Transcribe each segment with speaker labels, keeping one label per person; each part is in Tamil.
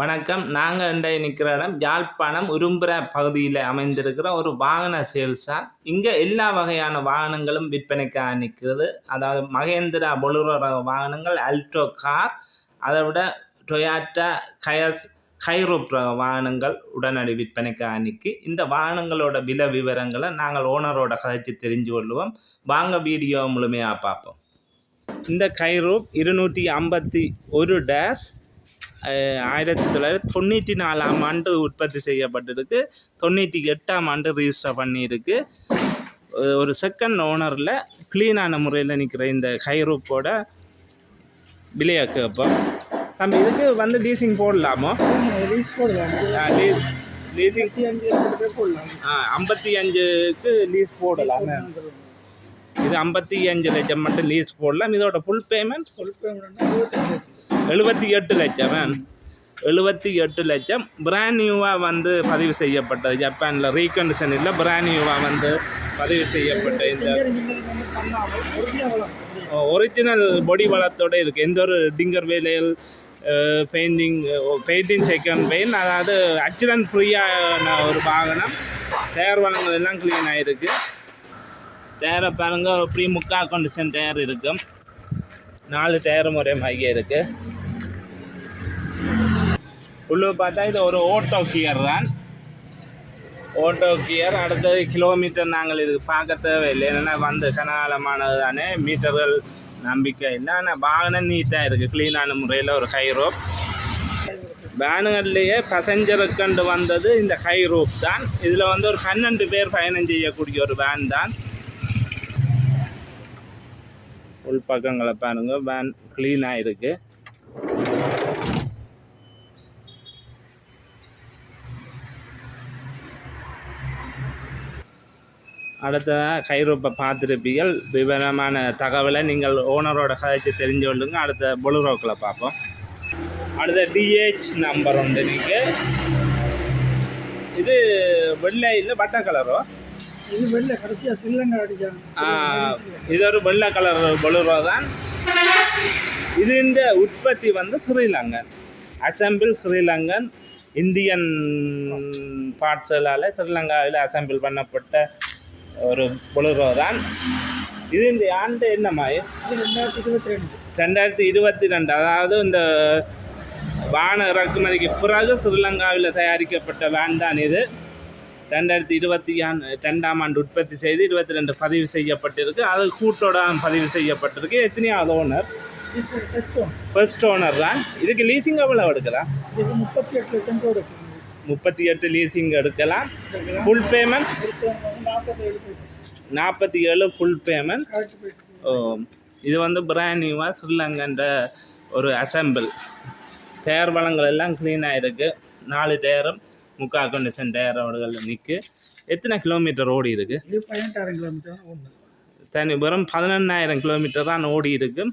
Speaker 1: வணக்கம். நாங்கள் இன்றைய நிற்கிற இடம் யாழ்ப்பாணம் உரும்புற பகுதியில் அமைந்திருக்கிற ஒரு வாகன சேல்ஸா. இங்கே எல்லா வகையான வாகனங்களும் விற்பனைக்காக நிற்கிறது அதாவது மகேந்திரா பொலுரோ ரக வாகனங்கள் அல்ட்ரோ கார் அதை விட டொயாட்டா கயஸ் ஹைரோப் ரக வாகனங்கள் உடனடி விற்பனைக்காக நிற்கி இந்த வாகனங்களோட விலை விவரங்களை நாங்கள் ஓனரோட கதைச்சு தெரிஞ்சு கொள்வோம் வாங்க வீடியோ முழுமையாக பார்ப்போம். இந்த கைரூப் இருநூற்றி ஐம்பத்தி ஒரு டேஷ் ஆயிரத்தி தொள்ளாயிரத்தி தொண்ணூற்றி நாலாம் ஆண்டு உற்பத்தி செய்யப்பட்டிருக்கு தொண்ணூற்றி எட்டாம் ஆண்டு ரிஜிஸ்டர் பண்ணியிருக்கு. ஒரு செகண்ட் ஓனரில் க்ளீனான முறையில் நிற்கிற இந்த கைரூப்போட விலையை கேட்போம் தம்பி இதுக்கு வந்து லீசிங் போடலாமோ?
Speaker 2: லீஸ் போடலாம்.
Speaker 1: லீசிங்
Speaker 2: போடலாம்.
Speaker 1: ஐம்பத்தி அஞ்சுக்கு லீஸ் போடலாம். இது ஐம்பத்தி அஞ்சு லட்சம் மட்டும் லீஸ் போடலாம். இதோட ஃபுல் பேமெண்ட்
Speaker 2: ஃபுல் பேமெண்ட்
Speaker 1: எழுபத்தி எட்டு லட்சம் எழுபத்தி எட்டு லட்சம். பிராண்ட் நியூவாக வந்து பதிவு செய்யப்பட்டது. ஜப்பானில் ரீகண்டிஷன் இல்லை பிராண்ட் நியூவாக வந்து பதிவு செய்யப்பட்ட இந்த
Speaker 2: ஒரிஜினல்
Speaker 1: பொடி வளத்தோட இருக்குது எந்த ஒரு டிங்கர் வேலைகள் பெயிண்டிங் பெயிண்டிங் செகண்ட் பெயின் அதாவது ஆக்சிடென்ட் ஃப்ரீயான ஒரு வாகனம். டயர் வளங்கள் எல்லாம் க்ளீன் ஆகிருக்கு டயரை பாருங்க ப்ரீ முக்கா கண்டிஷன் டயர் இருக்கும் நாலு டயரும் ஒரே மாதிரி இருக்குது உள்ளே பார்த்தா இது ஒரு ஓட்டோ கியர் தான். ஓட்டோ கியர் அடுத்தது கிலோமீட்டர் நாங்கள் இது பார்க்க தேவையில்லை. என்னென்னா வந்து கனகாலமானது தானே. மீட்டர்கள் நம்பிக்கை இல்லை. ஆனால் வாகனம் நீட்டாக இருக்குது க்ளீனான முறையில் ஒரு ஹை ரோப் வேனுகள்லேயே பசஞ்சருக்கண்டு வந்தது இந்த ஹை ரூப் தான். இதில் வந்து ஒரு பன்னெண்டு பேர் பயணம் செய்யக்கூடிய ஒரு வேன் தான். உள்பக்கங்களை பாருங்க. வேன் க்ளீனாக இருக்குது அடுத்ததாக கைரூப்பை பார்த்துருப்பீர்கள். விவரமான தகவலை நீங்கள் ஓனரோட கதைச்சு தெரிஞ்சு கொள்ளுங்க. அடுத்த பொலுரோக்கில் பார்ப்போம். அடுத்த டிஹெச் நம்பர் உண்டு நீங்கள் இது வெள்ளை இல்லை பட்டை கலரோ
Speaker 2: இது வெளில கடைசியாக ஸ்ரீலங்கா அடிச்சாங்க
Speaker 1: இது ஒரு வெள்ளை கலர் பொலுரோ தான். இதுண்ட உற்பத்தி வந்து ஸ்ரீலங்கன். அசம்பிள் ஸ்ரீலங்கன் இந்தியன் பார்ட்ஸலால் ஸ்ரீலங்காவில் அசம்பிள் பண்ணப்பட்ட ஒரு பொலுரோ தான். இது இந்த ஆண்டு என்னம்மா
Speaker 2: இது ரெண்டாயிரத்தி இருபத்தி ரெண்டு.
Speaker 1: ரெண்டாயிரத்தி இருபத்தி ரெண்டு அதாவது இந்த வான இறக்குமதிக்கு பிறகு ஸ்ரீலங்காவில் தயாரிக்கப்பட்ட வேன் தான் இது. ரெண்டாயிரத்தி இருபத்தி ரெண்டாம் ஆண்டு உற்பத்தி செய்து இருபத்தி ரெண்டு பதிவு செய்யப்பட்டிருக்கு. அது கூட்டோட பதிவு செய்யப்பட்டிருக்கு. எத்தனையாவது ஓனர் ஃபர்ஸ்ட் ஓனர் தான் இதுக்கு லீசிங் எவ்வளோ எடுக்கலாம்?
Speaker 2: முப்பத்தி எட்டு லட்சம்
Speaker 1: முப்பத்தி எட்டு லீசிங் எடுக்கலாம். ஃபுல் பேமெண்ட் நாற்பத்தி ஏழு ஃபுல் பேமெண்ட் ஓ, இது வந்து பிராண்ட் ஸ்ரீலங்கன்ற ஒரு அசம்பிள் டயர் வளங்கள் எல்லாம் க்ளீனாக இருக்குது நாலு டயரும் முக்கா கண்டிஷன் டயரோடுகள் நிற்கு எத்தனை கிலோமீட்டர் ஓடி இருக்கு?
Speaker 2: இது பதினெட்டாயிரம் கிலோமீட்டர் ஒன்று
Speaker 1: தனி வெறும் பதினெண்ணாயிரம் கிலோமீட்டர் தான் ஓடி இருக்கு.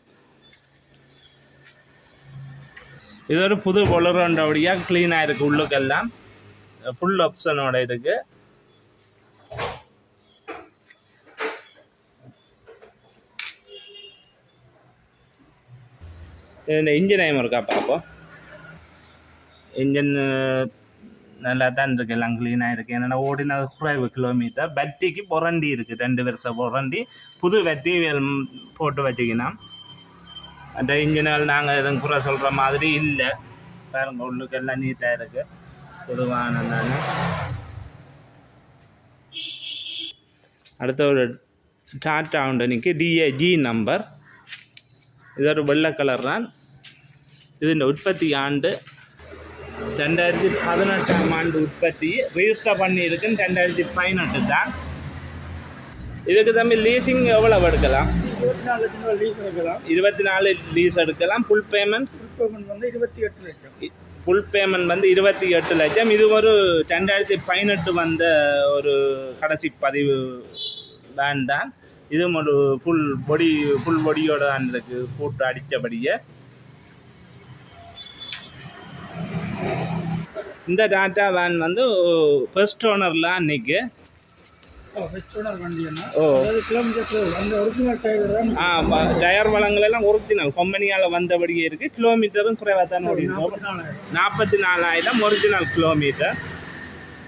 Speaker 1: இது ஒரு புது பொலரோண்டபடியாக க்ளீனாக இருக்குது உள்ளுக்கெல்லாம். ஃபுல் ஆப்ஷனோட இருக்குது இந்த இன்ஜின் ஐம் இருக்கா பார்ப்போம். இன்ஜின் நல்லா தான் இருக்குது எல்லாம் க்ளீனாக இருக்குது என்னென்னா ஓடின குறைவு கிலோமீட்டர் வட்டிக்கு புரண்டி இருக்குது ரெண்டு வருஷம் புரண்டி புது வட்டி போட்டு வச்சுக்கணும் அந்த இன்ஜினால் நாங்கள் எதுவும் குறை சொல்கிற மாதிரி இல்லை. பாருங்க உள்ளுக்கு எல்லாம் நீட்டாக இருக்குது பொதுவான நான். அடுத்த ஒரு டாட்டா உண்டனிக்கு டிஏஜி நம்பர் இது ஒரு வெள்ளை கலர் தான். இதன் உற்பத்தி ஆண்டு ரெண்டாயிரத்தி பதினெட்டாம் ஆண்டு உற்பத்தி ரிஜிஸ்டர் பண்ணியிருக்குன்னு ரெண்டாயிரத்தி பதினெட்டு தான். இதுக்கு தம்பி லீசிங் எவ்வளவு எடுக்கலாம்?
Speaker 2: இருபத்தி நாலு லட்சம் லீஸ் எடுக்கலாம்.
Speaker 1: இருபத்தி நாலு லீஸ் எடுக்கலாம். ஃபுல் பேமெண்ட்
Speaker 2: ஃபுல் பேமெண்ட் வந்து இருபத்தி எட்டு லட்சம்.
Speaker 1: ஃபுல் பேமெண்ட் வந்து இருபத்தி எட்டு லட்சம். இது ஒரு ரெண்டாயிரத்தி பதினெட்டு வந்த ஒரு கடைசி பதிவு வேன் தான். இதுவும் ஒரு ஃபுல் பொடி ஃபுல் பொடியோட தான் இருக்கு. போட்டு அடித்தபடியே. இந்த டாட்டா வேன் வந்து ஃபர்ஸ்ட் ஓனரில் அன்னைக்கு.
Speaker 2: டயர்
Speaker 1: வளங்கள் எல்லாம் ஒரிஜினல் கம்பெனியால் வந்தபடியே இருக்குது கிலோமீட்டரும் குறைவாக தான் ஓடி இருக்கும்.
Speaker 2: நாற்பத்தி நாலாயிரம்.
Speaker 1: ஒரிஜினல் கிலோமீட்டர்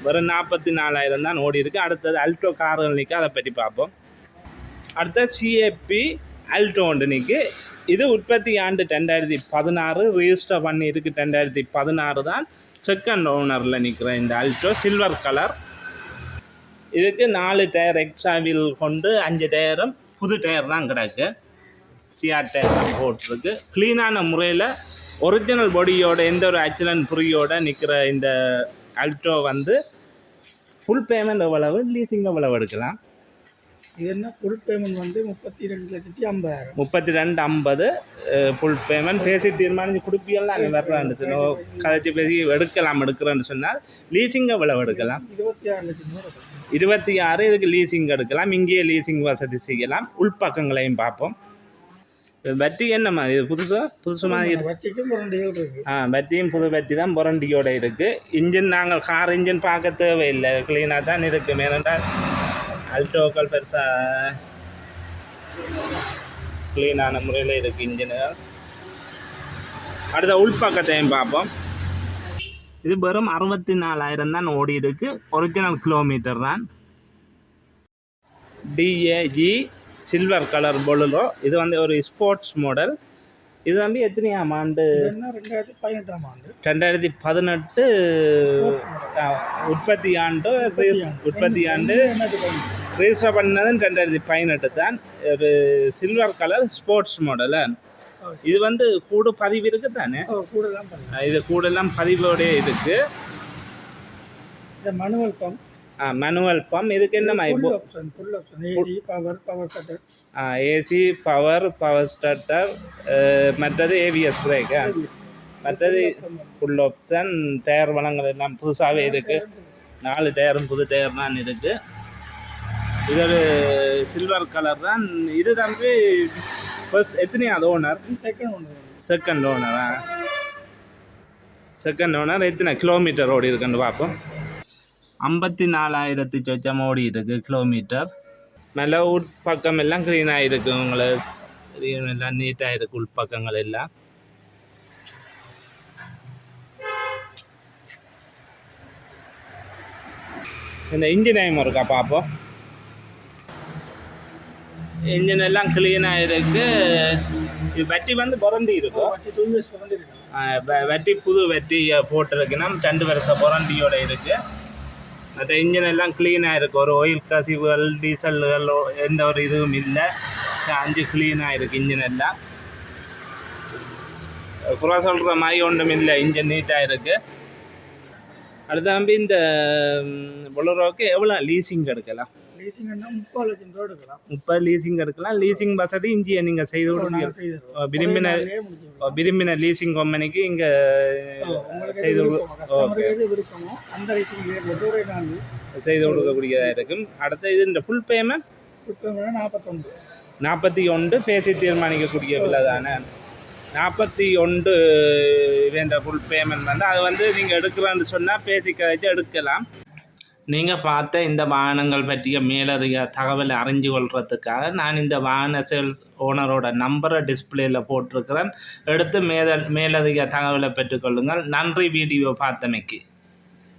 Speaker 1: வெறும் நாற்பத்தி நாலாயிரம் தான் ஓடி இருக்கு. அடுத்தது அல்டோ கார்கள் நிற்க அதை பற்றி பார்ப்போம். அடுத்த சிஏபி அல்டோ ஒன்று நிற்கு இது உற்பத்தி ஆண்டு ரெண்டாயிரத்தி பதினாறு ரிஜிஸ்டர் பண்ணி இருக்கு ரெண்டாயிரத்தி பதினாறு தான் செகண்ட் ஓனரில் நிற்கிற இந்த அல்டோ சில்வர் கலர் இதுக்கு நாலு டயர் எக்ஸ்ட்ரா வீல் கொண்டு அஞ்சு டயரும் புது டயர் தான் கிடக்கு. சிஆர் டயர் தான் போட்டிருக்கு. க்ளீனான முறையில் ஒரிஜினல் பாடியோட எந்த ஒரு ஆக்சிடென்ட் ஃப்ரீயோட நிற்கிற இந்த அல்டோ வந்து ஃபுல் பேமெண்ட் எவ்வளவு? லீசிங் எவ்வளவு எடுக்கலாம்?
Speaker 2: இது என்ன ஃபுல் பேமெண்ட் வந்து முப்பத்தி ரெண்டு லட்சத்தி ஐம்பதாயிரம்.
Speaker 1: முப்பத்தி ரெண்டு ஐம்பது ஃபுல் பேமெண்ட் பேசி தீர்மானித்து கொடுப்பீங்களா நீ வர்றான்னு கதைச்சி பேசி எடுக்கலாம் எடுக்கிறேன்னு சொன்னால் லீசிங் எவ்வளவு எடுக்கலாம்?
Speaker 2: இருபத்தி ஆறு லட்சம் ரூபா இருக்கும்.
Speaker 1: இருபத்தி ஆறு இதுக்கு லீசிங் எடுக்கலாம். இங்கேயே லீசிங் வசதி செய்யலாம். உள்பக்கங்களையும் பார்ப்போம். வட்டி என்னம்மா இது புதுசா? புதுசு மாதிரி ஆ பேட்டரியும் புது பேட்டரி தான் புரண்டியோட இருக்குது இன்ஜின் நாங்கள் கார் இன்ஜின் பார்க்க தேவையில்லை. க்ளீனாக தான் இருக்குது ஏனென்றால் அல்டோக்கள் பெருசாக க்ளீனான முறையில் இருக்குது இன்ஜினுகள் அடுத்த உள்பக்கத்தையும் பார்ப்போம். இது வெறும் அறுபத்தி நாலாயிரம் தான் ஓடி இருக்கு. ஒரிஜினல் கிலோமீட்டர் தான். டிஏஜி சில்வர் கலர் பொலுரோ இது வந்து ஒரு ஸ்போர்ட்ஸ் மாடல் இது வந்து எத்தனையாம் ஆண்டு?
Speaker 2: ரெண்டாயிரத்தி பதினெட்டாம் ஆண்டு?
Speaker 1: ரெண்டாயிரத்தி பதினெட்டு உற்பத்தி ஆண்டு உற்பத்தி ஆண்டு? ரிஜிஸ்டர் பண்ணது ரெண்டாயிரத்தி பதினெட்டு தான் ஒரு சில்வர் கலர் ஸ்போர்ட்ஸ் மாடல் இது வந்து கூடு பதிவு இருக்கு தானே இது கூடெல்லாம் பதிவோடய இருக்கு.
Speaker 2: இந்த மனுவல் பம்ப்
Speaker 1: மேனுவல் பம்ப் இதுக்கு
Speaker 2: option AC power power cutter
Speaker 1: AC power power starter மற்றது ஏவிஎஸ் பிரேக்கு மற்றது ஃபுல் ஆப்ஷன் டயர் வளங்கள் எல்லாம் புதுசாகவே இருக்குது நாலு டயரும் புது டயர் தான் இருக்குது இது ஒரு சில்வர் கலர் தான். இது தம்பி ஃபர்ஸ்ட் எத்தனையாவது ஓனர்
Speaker 2: செகண்ட் ஒன்று
Speaker 1: செகண்ட் ஓனரா செகண்ட் ஓனர் எத்தனை கிலோமீட்டர் ஓடி இருக்குன்னு பார்ப்போம். ஐம்பத்தி நாலாயிரத்தி சொச்சம் ஓடி இருக்கு கிலோமீட்டர் மேலே உட்பக்கம் எல்லாம் க்ளீனாக இருக்கு உங்களுக்கு எல்லாம் நீட்டாக இருக்கு உள்பக்கங்கள் எல்லாம். இந்த இன்ஜின் டைம் இருக்கா பார்ப்போம். இன்ஜின் எல்லாம் க்ளீனாக இருக்கு இது வட்டி வந்து புரண்டி இருக்கும். வட்டி புது வட்டி போட்டிருக்குன்னா ரெண்டு வருஷம் புரண்டியோட இருக்கு. மற்ற இன்ஜின் எல்லாம் க்ளீனாக இருக்கு ஒரு ஆயில் கசிவுகள் டீசல்கள் எந்த ஒரு இதுவும் இல்லை. அஞ்சு க்ளீனாக இருக்கு இன்ஜின் எல்லாம் குறை சொல்கிற மாதிரி ஒன்றும் இல்லை. இன்ஜின் நீட்டாக இருக்கு அடுத்த நம்பி இந்த பொலரோக்கு எவ்வளோ லீசிங் எடுக்கலாம்?
Speaker 2: லீசிங்னா முப்பது லட்சம் ரூபா எடுக்கலாம்.
Speaker 1: முப்பது லீசிங் எடுக்கலாம். லீசிங் வசதி இஞ்சியை நீங்கள் செய்து. விரும்பின. விரும்பின லீசிங் கம்பெனிக்கு இங்கே செய்து
Speaker 2: விருப்பமோ, அந்த
Speaker 1: செய்து கொடுக்கக்கூடியதாக இருக்கும். அடுத்து இது இந்த ஃபுல் பேமெண்ட்
Speaker 2: இப்போ நாற்பத்தொன்று
Speaker 1: நாற்பத்தி ஒன்று பேசி தீர்மானிக்கக்கூடிய விலை தானே? நாற்பத்தி ஒன்று வேண்ட ஃபுல் பேமெண்ட் வந்து அது வந்து நீங்கள் எடுக்கிறேன்னு சொன்னால் பேசி கழிச்சு எடுக்கலாம். நீங்கள் பார்த்த இந்த வாகனங்கள் பற்றிய மேலதிக தகவலை அறிஞ்சு கொள்றதுக்காக நான் இந்த வாகன சேல்ஸ் ஓனரோட நம்பரை டிஸ்பிளேயில் போட்டிருக்கிறேன். எடுத்து மேல மேலதிக தகவலை பெற்றுக்கொள்ளுங்கள் நன்றி வீடியோ பார்த்தமைக்கு.